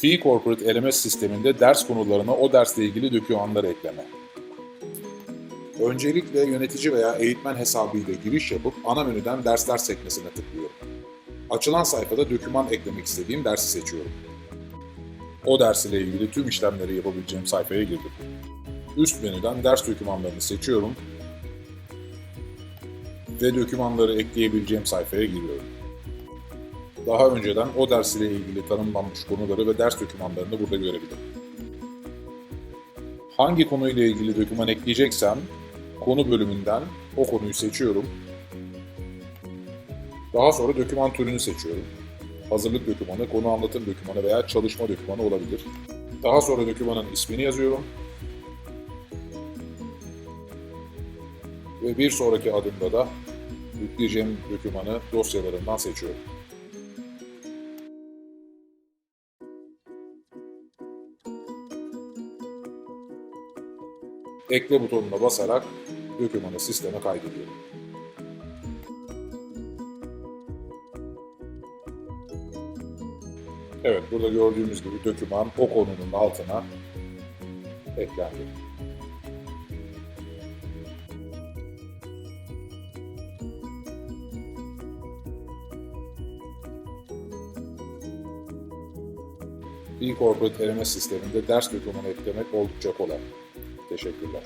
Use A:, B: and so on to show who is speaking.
A: Fi Corporate LMS sisteminde ders konularına o dersle ilgili dokümanları ekleme. Öncelikle yönetici veya eğitmen hesabıyla giriş yapıp ana menüden dersler sekmesine tıklıyorum. Açılan sayfada doküman eklemek istediğim dersi seçiyorum. O ders ile ilgili tüm işlemleri yapabileceğim sayfaya girdim. Üst menüden ders dokümanlarını seçiyorum ve dokümanları ekleyebileceğim sayfaya giriyorum. Daha önceden o ders ile ilgili tanımlanmış konuları ve ders dokümanlarını burada görebilirim. Hangi konuyla ilgili doküman ekleyeceksem konu bölümünden o konuyu seçiyorum. Daha sonra doküman türünü seçiyorum. Hazırlık dokümanı, konu anlatım dokümanı veya çalışma dokümanı olabilir. Daha sonra dokümanın ismini yazıyorum. Ve bir sonraki adımda da yükleyeceğim dokümanı dosyalarından seçiyorum. Ekle butonuna basarak dokümanı sisteme kaydediyorum. Evet, burada gördüğümüz gibi doküman o konunun altına eklendi. e-corporate LMS sisteminde ders dokümanı eklemek oldukça kolay. Teşekkürler.